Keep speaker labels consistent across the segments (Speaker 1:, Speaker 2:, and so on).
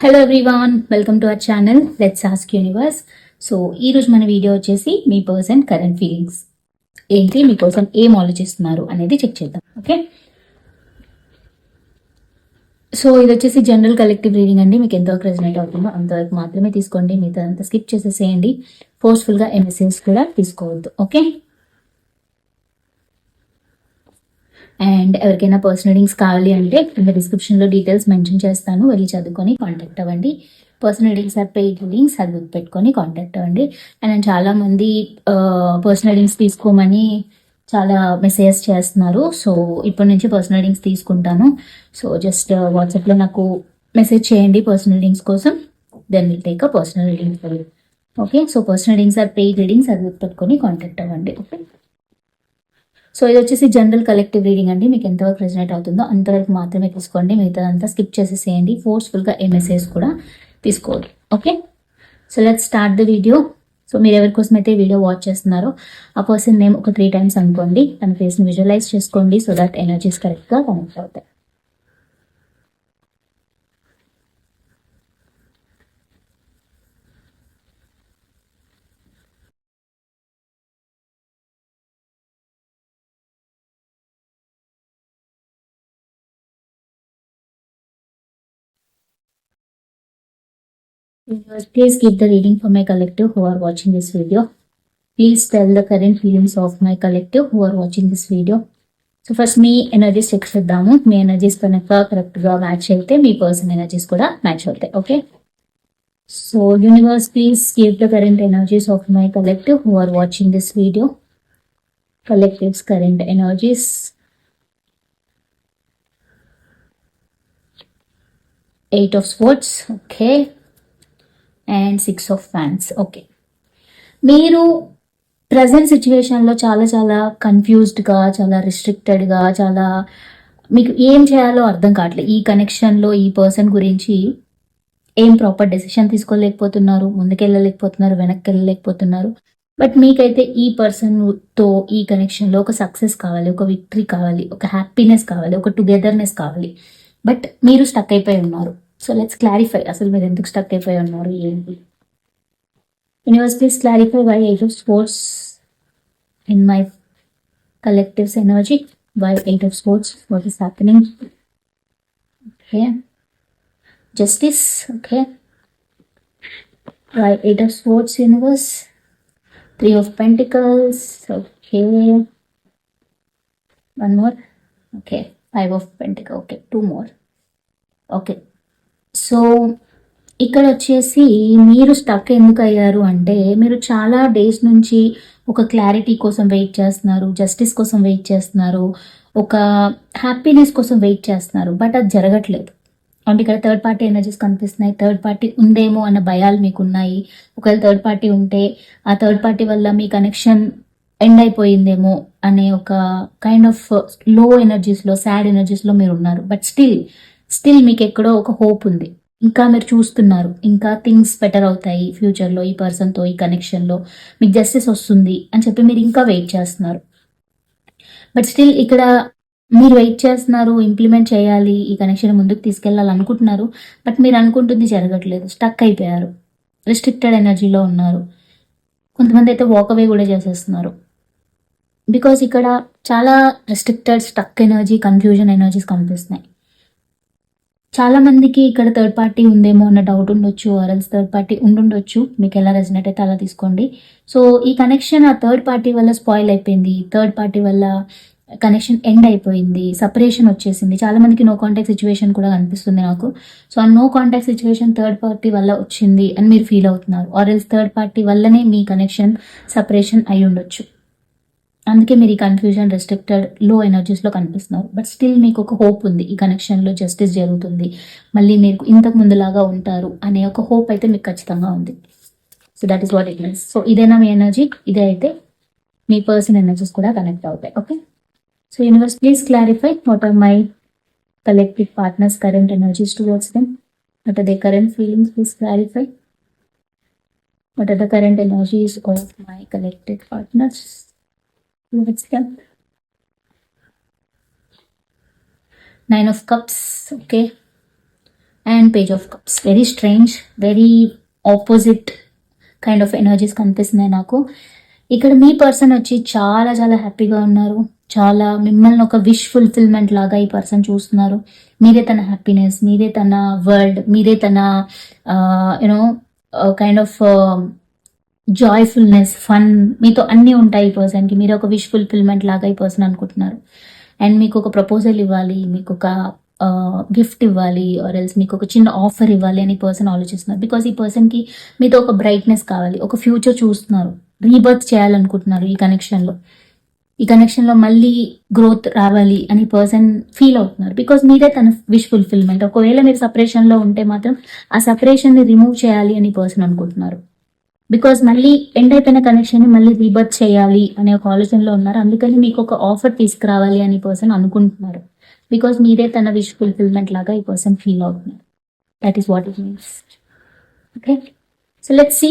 Speaker 1: Hello everyone welcome to our channel let's ask universe so ఈ రోజు మన video వచ్చేసి మీ పర్సన్ కరెంట్ ఫీలింగ్స్ ఏంటి? మీ పర్సన్ ఏం ఆలోచిస్తున్నారు అనేది చెక్ చేద్దాం ఓకే సో ఇది వచ్చేసి జనరల్ కలెక్టివ్ రీడింగ్ అండి. మీకు ఎంతవరకు రెజనేట్ అవుతుందో అంతవరకు మాత్రమే తీసుకోండి. మిగతా అంతా స్కిప్ చేసేసేయండి. ఫోర్స్ఫుల్గా ఎంఎస్ఎస్ కూడా తీసుకోవద్దు ఓకే అండ్ ఎవరికైనా పర్సనల్ రీడింగ్స్ కావాలి అంటే కింద డిస్క్రిప్షన్లో డీటెయిల్స్ మెన్షన్ చేస్తాను. వెళ్ళి చదువుకొని కాంటాక్ట్ అవ్వండి. Personal readings or paid readings అది పెట్టుకొని కాంటాక్ట్ అవ్వండి. అండ్ చాలామంది పర్సనల్ రీడింగ్స్ తీసుకోమని చాలా మెసేజెస్ చేస్తున్నారు. సో ఇప్పటి నుంచి పర్సనల్ రీడింగ్స్ తీసుకుంటాను. సో జస్ట్ వాట్సాప్లో నాకు మెసేజ్ చేయండి పర్సనల్ రీడింగ్స్ కోసం. Then will take a personal readings okay so personal readings or paid readings అది పెట్టుకొని కాంటాక్ట్ అవ్వండి. ఓకే సో ఇది వచ్చేసి జనరల్ కలెక్టివ్ రీడింగ్ అండి. మీకు ఎంతవరకు రెజనేట్ అవుతుందో అంతవరకు మాత్రమే తీసుకోండి. మిగతాదంతా స్కిప్ చేసేసేయండి. ఫోర్స్ఫుల్గా ఎంఎస్ఏస్ కూడా తీసుకోండి okay so let start the video so మీరు ఎవరి కోసం అయితే వీడియో వాచ్ చేస్తున్నారో ఆ పర్సన్ నేమ్ ఒక త్రీ టైమ్స్ అనుకోండి. తన ఫేస్ని విజువలైజ్ చేసుకోండి సో దట్ ఎనర్జీస్ కరెక్ట్గా కనెక్ట్ అవుతాయి. Universe, please give the reading for my collective who are watching this video. Please tell the current feelings of my collective who are watching this video. So first me energies check చేద్దాము మీ energies కనుక కరెక్ట్గా match అయితే మీ person energies కూడా match అవుతాయి okay so universe please give the current energies of my collective who are watching this video collectives current energies eight of swords okay and six of fans okay మీరు present సిచ్యువేషన్లో చాలా చాలా కన్ఫ్యూజ్డ్గా చాలా రిస్ట్రిక్టెడ్గా చాలా మీకు ఏం చేయాలో అర్థం కావట్లేదు. ఈ కనెక్షన్లో ఈ పర్సన్ గురించి ఏం ప్రాపర్ డెసిషన్ తీసుకోలేకపోతున్నారు ముందుకెళ్ళలేకపోతున్నారు వెనక్కి వెళ్ళలేకపోతున్నారు బట్ మీకైతే ఈ పర్సన్తో ఈ కనెక్షన్లో ఒక సక్సెస్ కావాలి ఒక విక్టరీ కావాలి ఒక హ్యాపీనెస్ కావాలి ఒక టుగెదర్నెస్ కావాలి. బట్ మీరు స్టక్ అయిపోయి ఉన్నారు. సో లెట్స్ క్లారిఫై అసలు మీరు ఎందుకు స్టక్ అయిపోయి ఉన్నారు ఏంటి? Universe please clarify why eight of swords in my collectives energy why eight of swords what is happening okay justice okay why eight of swords universe three of pentacles okay one more okay five of pentacle okay two more okay so ఇక్కడ వచ్చేసి మీరు stuck ఎందుకు అయ్యారు అంటే మీరు చాలా days నుంచి ఒక క్లారిటీ కోసం వెయిట్ చేస్తున్నారు జస్టిస్ కోసం వెయిట్ చేస్తున్నారు ఒక హ్యాపీనెస్ కోసం వెయిట్ చేస్తున్నారు బట్ అది జరగట్లేదు. అంటే ఇక్కడ థర్డ్ పార్టీ ఎనర్జీస్ కనిపిస్తున్నాయి థర్డ్ పార్టీ ఉందేమో అన్న భయాలు మీకు ఉన్నాయి ఒకవేళ థర్డ్ పార్టీ ఉంటే ఆ థర్డ్ పార్టీ వల్ల మీ కనెక్షన్ ఎండ్ అయిపోయిందేమో అనే ఒక కైండ్ ఆఫ్లో ఎనర్జీస్లో సాడ్ ఎనర్జీస్లో మీరు ఉన్నారు బట్ స్టిల్ స్టిల్ మీకు ఎక్కడో ఒక హోప్ ఉంది. ఇంకా మీరు చూస్తున్నారు. ఇంకా థింగ్స్ బెటర్ అవుతాయి. ఫ్యూచర్లో ఈ పర్సన్తో ఈ కనెక్షన్లో మీకు జస్టిస్ వస్తుంది అని చెప్పి మీరు ఇంకా వెయిట్ చేస్తున్నారు. బట్ స్టిల్ ఇక్కడ మీరు వెయిట్ చేస్తున్నారు ఇంప్లిమెంట్ చేయాలి ఈ కనెక్షన్ ముందుకు తీసుకెళ్ళాలి అనుకుంటున్నారు. బట్ మీరు అనుకుంటుంది జరగట్లేదు. స్టక్ అయిపోయారు. రిస్ట్రిక్టెడ్ ఎనర్జీలో ఉన్నారు. కొంతమంది అయితే వాక్ అవే కూడా చేసేస్తున్నారు. బికాస్ ఇక్కడ చాలా restricted stuck energy confusion energies కనిపిస్తున్నాయి. చాలా మందికి ఇక్కడ థర్డ్ పార్టీ ఉందేమో అన్న డౌట్ ఉండొచ్చు ఆర్ఎల్స్ థర్డ్ పార్టీ ఉండుండొచ్చు. మీకు ఎలా రెజినేట్ అయితే అలా తీసుకోండి. సో ఈ కనెక్షన్ ఆ థర్డ్ పార్టీ వల్ల స్పాయిల్ అయిపోయింది. థర్డ్ పార్టీ వల్ల కనెక్షన్ ఎండ్ అయిపోయింది. సపరేషన్ వచ్చేసింది. చాలా మందికి నో కాంటాక్ట్ సిచ్యువేషన్ కూడా కనిపిస్తుంది నాకు. సో ఆ no contact situation third party వల్ల వచ్చింది అని మీరు ఫీల్ అవుతున్నారు. ఆర్ఎల్స్ థర్డ్ పార్టీ వల్లనే మీ కనెక్షన్ సపరేషన్ అయి ఉండొచ్చు అందుకే మీరు ఈ కన్ఫ్యూజన్ రెస్ట్రిక్టెడ్లో ఎనర్జీస్లో కనిపిస్తున్నారు. బట్ స్టిల్ మీకు ఒక హోప్ ఉంది. ఈ కనెక్షన్లో జస్టిస్ జరుగుతుంది. మళ్ళీ మీరు ఇంతకు ముందులాగా ఉంటారు అనే ఒక హోప్ అయితే మీకు ఖచ్చితంగా ఉంది. So that is what it means so ఇదేనా మీ ఎనర్జీ ఇదే అయితే మీ పర్సన్ ఎనర్జీస్ కూడా కనెక్ట్ అవుతాయి. Okay so universe please clarify what are my collective partners current energies towards them? What are their current feelings? Please clarify. What are the current energies of my collective partners? Nine of cups okay and page of cups very strange very opposite kind of energies కనిపిస్తున్నాయి నాకు. ఇక్కడ మీ person వచ్చి చాలా చాలా హ్యాపీగా ఉన్నారు. చాలా మిమ్మల్ని ఒక విష్ ఫుల్ఫిల్మెంట్ లాగా ఈ పర్సన్ చూస్తున్నారు. మీరే తన హ్యాపీనెస్ మీరే తన వరల్డ్ మీరే తన you know kind of joyfulness fun మీతో అన్నీ ఉంటాయి ఈ పర్సన్కి మీరు ఒక విష్ ఫుల్ఫిల్మెంట్ లాగా ఈ పర్సన్ అనుకుంటున్నారు. అండ్ మీకు ఒక ప్రపోజల్ ఇవ్వాలి మీకు ఒక గిఫ్ట్ ఇవ్వాలి ఆర్ ఎల్స్ మీకు ఒక చిన్న ఆఫర్ ఇవ్వాలి అని పర్సన్ ఆలోచిస్తున్నారు. బికాస్ ఈ పర్సన్కి మీతో ఒక బ్రైట్నెస్ కావాలి ఒక ఫ్యూచర్ చూస్తున్నారు. రీబర్త్ చేయాలనుకుంటున్నారు ఈ కనెక్షన్లో ఈ కనెక్షన్లో మళ్ళీ గ్రోత్ రావాలి అని పర్సన్ ఫీల్ అవుతున్నారు. బికాస్ మీరే తన విష్ ఫుల్ఫిల్మెంట్ ఒకవేళ మీరు సపరేషన్లో ఉంటే మాత్రం ఆ సపరేషన్ని రిమూవ్ చేయాలి అని పర్సన్ అనుకుంటున్నారు. బికాస్ మళ్ళీ ఎండ్ అయిపోయిన కనెక్షన్ మళ్ళీ రీబర్త్ చేయాలి అనే ఒక ఆలోచనలో ఉన్నారు. అందుకని మీకు ఒక ఆఫర్ తీసుకురావాలి అని పర్సన్ అనుకుంటున్నారు. బికాస్ మీరే తన విష్ ఫుల్ఫిల్మెంట్ లాగా ఈ పర్సన్ ఫీల్ అవుతున్నారు. That is what it means okay so let see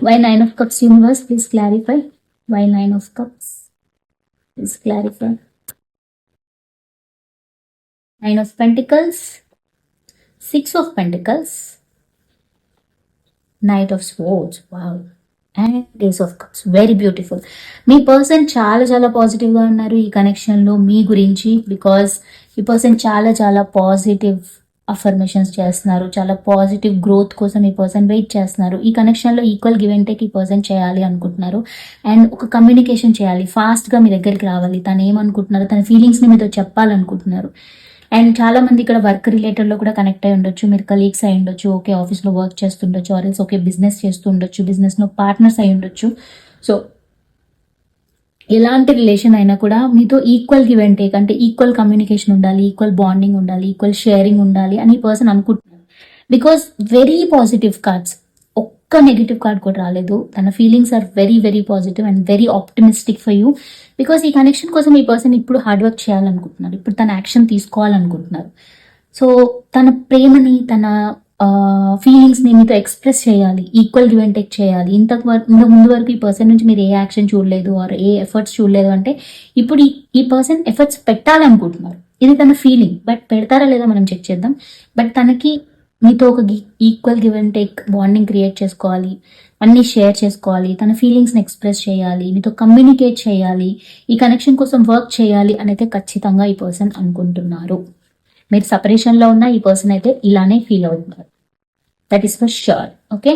Speaker 1: why nine of cups universe please clarify why nine of cups please clarify nine of pentacles six of pentacles knight of swords wow and ace of cups very beautiful me person చాలా చాలా పాజిటివ్గా ఉన్నారు ఈ కనెక్షన్లో మీ గురించి because ఈ person చాలా చాలా పాజిటివ్ అఫర్మేషన్స్ చేస్తున్నారు. చాలా పాజిటివ్ గ్రోత్ కోసం ఈ పర్సన్ వెయిట్ చేస్తున్నారు. ఈ కనెక్షన్లో ఈక్వల్ గివ్ అండ్ టేక్ ఈ పర్సన్ చేయాలి అనుకుంటున్నారు. అండ్ ఒక కమ్యూనికేషన్ చేయాలి. ఫాస్ట్గా మీ దగ్గరికి రావాలి. తను ఏమనుకుంటున్నారు తన ఫీలింగ్స్ని మీతో చెప్పాలనుకుంటున్నారు. అండ్ చాలా మంది ఇక్కడ వర్క్ రిలేటెడ్లో కూడా కనెక్ట్ అయి ఉండొచ్చు. మీరు కలీగ్స్ అయి ఉండొచ్చు. ఓకే ఆఫీస్లో వర్క్ చేస్తుండొచ్చు. ఆర్ఎల్స్ ఓకే బిజినెస్ చేస్తూ ఉండొచ్చు బిజినెస్లో పార్ట్నర్స్ అయి ఉండొచ్చు. సో ఎలాంటి రిలేషన్ అయినా కూడా మీతో ఈక్వల్ గివ్ అండ్ టేక్ అంటే ఈక్వల్ కమ్యూనికేషన్ ఉండాలి ఈక్వల్ బాండింగ్ ఉండాలి ఈక్వల్ షేరింగ్ ఉండాలి అని పర్సన్ అనుకుంటున్నాను. బికాస్ వెరీ పాజిటివ్ కార్డ్స్ ఒక్క నెగిటివ్ కార్డ్ కూడా రాలేదు. తన feelings are very very positive and very optimistic for you because ఈ కనెక్షన్ కోసం ఈ పర్సన్ ఇప్పుడు హార్డ్ వర్క్ చేయాలనుకుంటున్నారు. ఇప్పుడు తన యాక్షన్ తీసుకోవాలనుకుంటున్నారు. సో తన ప్రేమని తన ఫీలింగ్స్ని మీతో ఎక్స్ప్రెస్ చేయాలి. ఈక్వల్ గివ్ అండ్ టేక్ చేయాలి. ఇంతకు వరకు ఇంత ముందు వరకు ఈ పర్సన్ నుంచి మీరు ఏ యాక్షన్ చూడలేదు ఆర్ ఏ ఎఫర్ట్స్ చూడలేదు అంటే ఇప్పుడు ఈ- ఈ పర్సన్ ఎఫర్ట్స్ పెట్టాలనుకుంటున్నారు. ఇది తన ఫీలింగ్ బట్ పెడతారా లేదా మనం చెక్ చేద్దాం. బట్ తనకి మీతో ఒక equal give and take bonding create చేసుకోవాలి. అన్ని షేర్ చేసుకోవాలి. తన ఫీలింగ్స్ని ఎక్స్ప్రెస్ చేయాలి. మీతో కమ్యూనికేట్ చేయాలి. ఈ కనెక్షన్ కోసం వర్క్ చేయాలి అనైతే ఖచ్చితంగా ఈ పర్సన్ అనుకుంటున్నారు. మీరు సపరేషన్లో ఉన్న ఈ పర్సన్ అయితే ఇలానే ఫీల్ అవుతున్నారు that is for sure okay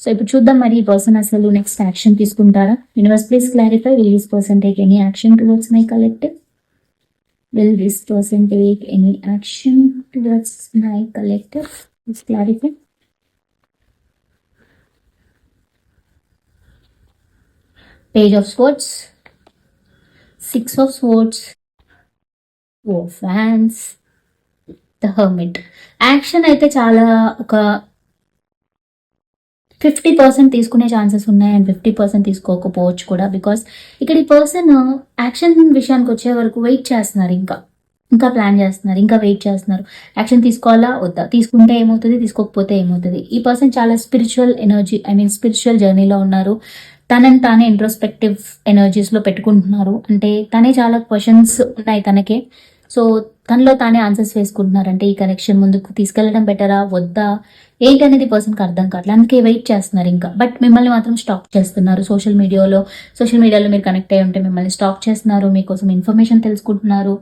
Speaker 1: so ఇప్పుడు చూద్దాం మరి ఈ పర్సన్ అసలు నెక్స్ట్ యాక్షన్ తీసుకుంటారా? Universe please clarify will this person take any action towards my collective will this person take any action towards my collective clarify. Page page of sports six of sports oh fans the hermit action అయితే చాలా ఒక fifty percent తీసుకునే chances ఉన్నాయి and fifty percent తీసుకోకపోవచ్చు కూడా because ఇక్కడ ఈ person action విషయానికి వచ్చే వరకు వెయిట్ చేస్తున్నారు ఇంకా. ఇంకా ప్లాన్ చేస్తున్నారు ఇంకా వెయిట్ చేస్తున్నారు. యాక్షన్ తీసుకోవాలా వద్దా? తీసుకుంటే ఏమవుతుంది తీసుకోకపోతే ఏమవుతుంది? ఈ పర్సన్ చాలా spiritual energy I mean spiritual జర్నీలో ఉన్నారు. తనని తానే ఇంట్రోస్పెక్టివ్ ఎనర్జీస్లో పెట్టుకుంటున్నారు. అంటే తనే చాలా క్వశ్చన్స్ ఉన్నాయి తనకే. సో తనలో తానే ఆన్సర్స్ వేసుకుంటున్నారు అంటే ఈ కనెక్షన్ ముందుకు తీసుకెళ్ళడం బెటరా వద్దా? ఏంటి అనేది పర్సన్కి అర్థం కావట్లేదు అందుకే వెయిట్ చేస్తున్నారు ఇంకా. బట్ మిమ్మల్ని మాత్రం స్టాక్ చేస్తున్నారు సోషల్ మీడియాలో సోషల్ మీడియాలో మీరు కనెక్ట్ అయ్యి ఉంటే మిమ్మల్ని స్టాక్ చేస్తున్నారు మీకోసం ఇన్ఫర్మేషన్ తెలుసుకుంటున్నారు.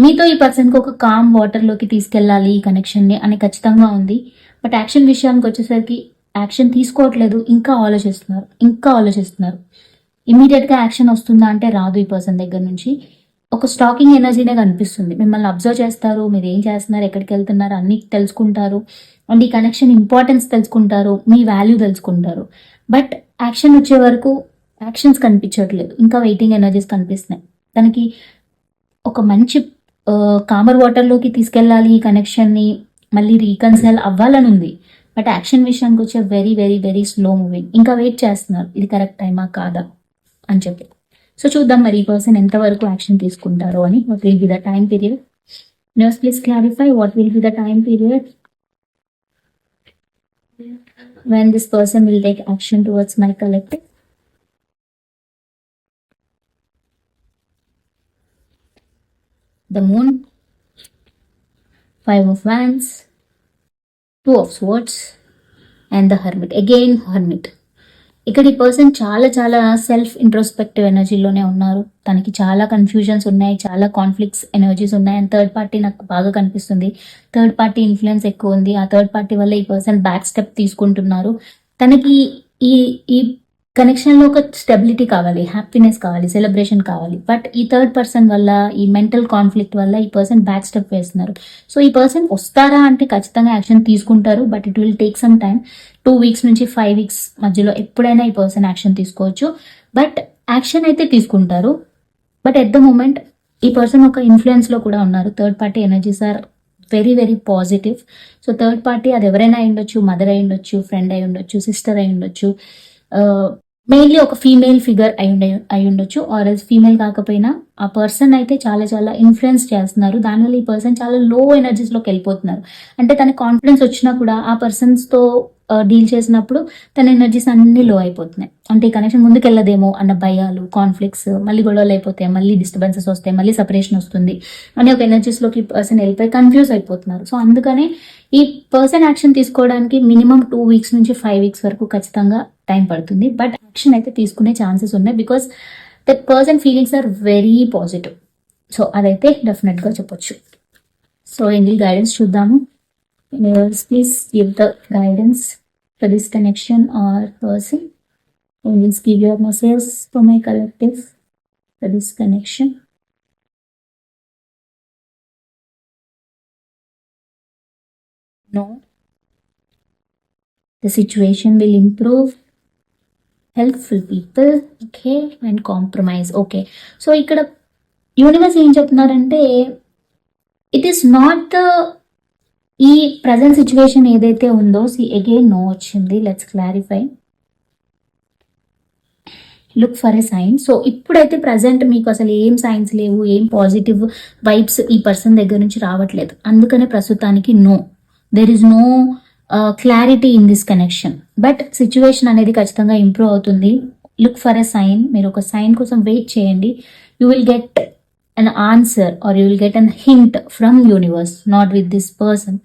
Speaker 1: మీతో ఈ పర్సన్కి ఒక కామ్ వాటర్లోకి తీసుకెళ్ళాలి ఈ కనెక్షన్ని అని ఖచ్చితంగా ఉంది. బట్ యాక్షన్ విషయానికి వచ్చేసరికి యాక్షన్ తీసుకోవట్లేదు ఇంకా ఆలోచిస్తున్నారు ఇంకా ఆలోచిస్తున్నారు. ఇమీడియట్గా యాక్షన్ వస్తుందా అంటే రాదు ఈ పర్సన్ దగ్గర నుంచి. ఒక స్టాకింగ్ ఎనర్జీనే కనిపిస్తుంది. మిమ్మల్ని అబ్జర్వ్ చేస్తారు. మీరు ఏం చేస్తున్నారు? ఎక్కడికి వెళ్తున్నారు? అన్ని తెలుసుకుంటారు. అండ్ ఈ కనెక్షన్ ఇంపార్టెన్స్ తెలుసుకుంటారు. మీ వాల్యూ తెలుసుకుంటారు. బట్ యాక్షన్ వచ్చే వరకు యాక్షన్స్ కనిపించట్లేదు. ఇంకా వెయిటింగ్ ఎనర్జీస్ కనిపిస్తున్నాయి. తనకి ఒక మంచి కామర్ వాటర్లోకి తీసుకెళ్ళాలి ఈ కనెక్షన్ని. మళ్ళీ రీకన్సైల్ అవ్వాలని ఉంది. బట్ యాక్షన్ విషయానికి వచ్చే very very very slow moving ఇంకా వెయిట్ చేస్తున్నారు. ఇది కరెక్ట్ టైమా? కాదా? అని చెప్పి. సో చూద్దాం మరి ఈ పర్సన్ ఎంతవరకు యాక్షన్ తీసుకుంటారో అని. What will be the time period nurse please clarify what will be the time period when this person will take action towards my collective? The moon. Five of wands. Two of swords and the hermit again hermit ఇక్కడ ఈ person చాలా చాలా self introspective ఎనర్జీలోనే ఉన్నారు. తనకి చాలా confusions ఉన్నాయి చాలా conflicts energies ఉన్నాయి. అండ్ థర్డ్ పార్టీ నాకు బాగా కనిపిస్తుంది. థర్డ్ పార్టీ ఇన్ఫ్లుయెన్స్ ఎక్కువ ఉంది. ఆ థర్డ్ పార్టీ వల్ల ఈ పర్సన్ బ్యాక్ స్టెప్ తీసుకుంటున్నారు. తనకి ఈ ఈ కనెక్షన్లో ఒక స్టెబిలిటీ కావాలి హ్యాపీనెస్ కావాలి సెలబ్రేషన్ కావాలి. బట్ ఈ థర్డ్ పర్సన్ వల్ల ఈ మెంటల్ కాన్ఫ్లిక్ట్ వల్ల ఈ పర్సన్ బ్యాక్ స్టెప్ వేస్తున్నారు. సో ఈ పర్సన్ వస్తారా అంటే ఖచ్చితంగా యాక్షన్ తీసుకుంటారు but it will take some time two weeks నుంచి ఫైవ్ వీక్స్ మధ్యలో ఎప్పుడైనా ఈ పర్సన్ యాక్షన్ తీసుకోవచ్చు. బట్ యాక్షన్ అయితే తీసుకుంటారు. బట్ ఎట్ ద మూమెంట్ ఈ పర్సన్ ఒక ఇన్ఫ్లుయెన్స్లో కూడా ఉన్నారు. Third party energies are very very positive so third party అది ఎవరైనా అయి ఉండొచ్చు మదర్ అయి ఉండొచ్చు ఫ్రెండ్ అయి ఉండొచ్చు సిస్టర్ అయి ఉండొచ్చు. Uh, మెయిన్లీ ఒక ఫీమేల్ ఫిగర్ అయి అయి ఉండొచ్చు. ఆర్ ఎల్స్ ఫీమేల్ కాకపోయినా ఆ పర్సన్ అయితే చాలా చాలా ఇన్ఫ్లుయెన్స్ చేస్తున్నారు. దానివల్ల ఈ పర్సన్ చాలా లో ఎనర్జీస్లోకి వెళ్ళిపోతున్నారు. అంటే తన కాన్ఫిడెన్స్ వచ్చినా కూడా ఆ పర్సన్స్తో డీల్ uh, చేసినప్పుడు తన ఎనర్జీస్ అన్ని లో అయిపోతున్నాయి. అంటే ఈ కనెక్షన్ ముందుకెళ్ళదేమో అన్న భయాలు కాన్ఫ్లిక్ట్స్ మళ్ళీ గొడవలు అయిపోతాయి మళ్ళీ డిస్టర్బెన్సెస్ వస్తాయి మళ్ళీ సపరేషన్ వస్తుంది అని ఒక ఎనర్జీస్లోకి పర్సన్ వెళ్ళిపోయి కన్ఫ్యూజ్ అయిపోతున్నారు. సో అందుకనే ఈ పర్సన్ యాక్షన్ తీసుకోవడానికి మినిమం టూ వీక్స్ నుంచి ఫైవ్ వీక్స్ వరకు ఖచ్చితంగా టైం పడుతుంది బట్ యాక్షన్ అయితే తీసుకునే ఛాన్సెస్ ఉన్నాయి because the person feelings are very positive so అదైతే డెఫినెట్గా చెప్పొచ్చు సో ఏంజిల్ గైడెన్స్ చూద్దాము universe please give the guidance for this connection or person angels give your message to my collective for this connection No. The situation will improve helpful people okay and compromise okay so ఇక్కడ universe ఏం చెప్తున్నారంటే it is not the ఈ present situation ఏదైతే ఉందో see again no వచ్చింది. Let's clarify look for a sign so ఇప్పుడైతే present మీకు అసలు ఏం సైన్స్ లేవు ఏం పాజిటివ్ వైబ్స్ ఈ పర్సన్ దగ్గర నుంచి రావట్లేదు. అందుకనే ప్రస్తుతానికి no there is no clarity in this connection but situation అనేది ఖచ్చితంగా ఇంప్రూవ్ అవుతుంది. లుక్ ఫర్ అ సైన్ మీరు ఒక సైన్ కోసం వెయిట్ చేయండి. You will get an answer or you will get an hint from universe not with this person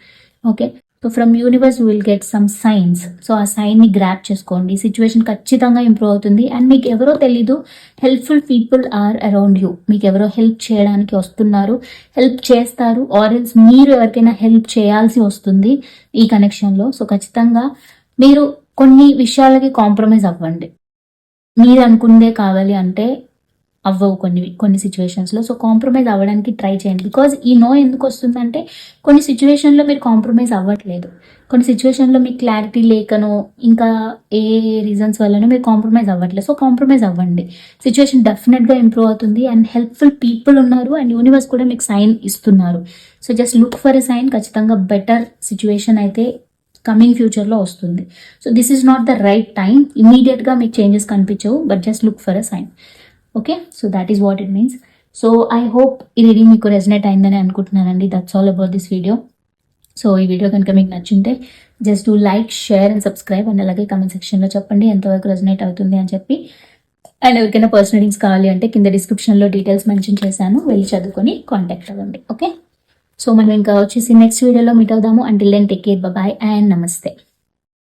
Speaker 1: okay so from universe will get some signs so ఆ సైన్ని grab చేసుకోండి. Situation ఖచ్చితంగా improve అవుతుంది. And మీకు ఎవరో తెలీదు helpful people are around you మీకు ఎవరో హెల్ప్ చేయడానికి వస్తున్నారు హెల్ప్ చేస్తారు ఆర్ ఎల్స్ మీరు ఎవరికైనా హెల్ప్ చేయాల్సి వస్తుంది ఈ కనెక్షన్లో సో ఖచ్చితంగా మీరు కొన్ని విషయాలకి కాంప్రమైజ్ అవ్వండి. మీరు అనుకుందే కావాలి అంటే అవ్వవు కొన్ని కొన్ని సిచ్యువేషన్స్లో సో కాంప్రమైజ్ అవ్వడానికి ట్రై చేయండి. బికాజ్ ఈ నో ఎందుకు వస్తుందంటే కొన్ని సిచ్యువేషన్లో మీరు కాంప్రమైజ్ అవ్వట్లేదు. కొన్ని సిచ్యువేషన్లో మీకు క్లారిటీ లేకనో ఇంకా ఏ రీజన్స్ వల్లనో మీరు కాంప్రమైజ్ అవ్వట్లేదు. సో కాంప్రమైజ్ అవ్వండి. సిచ్యువేషన్ డెఫినెట్గా ఇంప్రూవ్ అవుతుంది అండ్ హెల్ప్ఫుల్ పీపుల్ ఉన్నారు అండ్ యూనివర్స్ కూడా మీకు సైన్ ఇస్తున్నారు. So just look for a sign ఖచ్చితంగా బెటర్ సిచ్యువేషన్ అయితే కమింగ్ ఫ్యూచర్లో వస్తుంది. So this is not the right time ఇమీడియట్గా మీకు చేంజెస్ కనిపించవు but just look for a sign okay so that is what it means so I hope ఈ reading మీకు resonate అయిందని అనుకుంటున్నానండి. That's all about this video so ఈ video కనుక మీకు నచ్చింటే just to like share and subscribe and అలాగే comment సెక్షన్లో చెప్పండి ఎంతవరకు రెజనేట్ అవుతుంది అని చెప్పి. అండ్ ఎవరికైనా పర్సనల్ లింక్స్ కావాలి అంటే కింద డిస్క్రిప్షన్లో డీటెయిల్స్ మెన్షన్ చేశాను. వెళ్ళి చదువుకొని కాంటాక్ట్ అవ్వండి. ఓకే సో మనం ఇంకా వచ్చేసి నెక్స్ట్ వీడియోలో మీట్ అవుదాము. Until then take care bye and namaste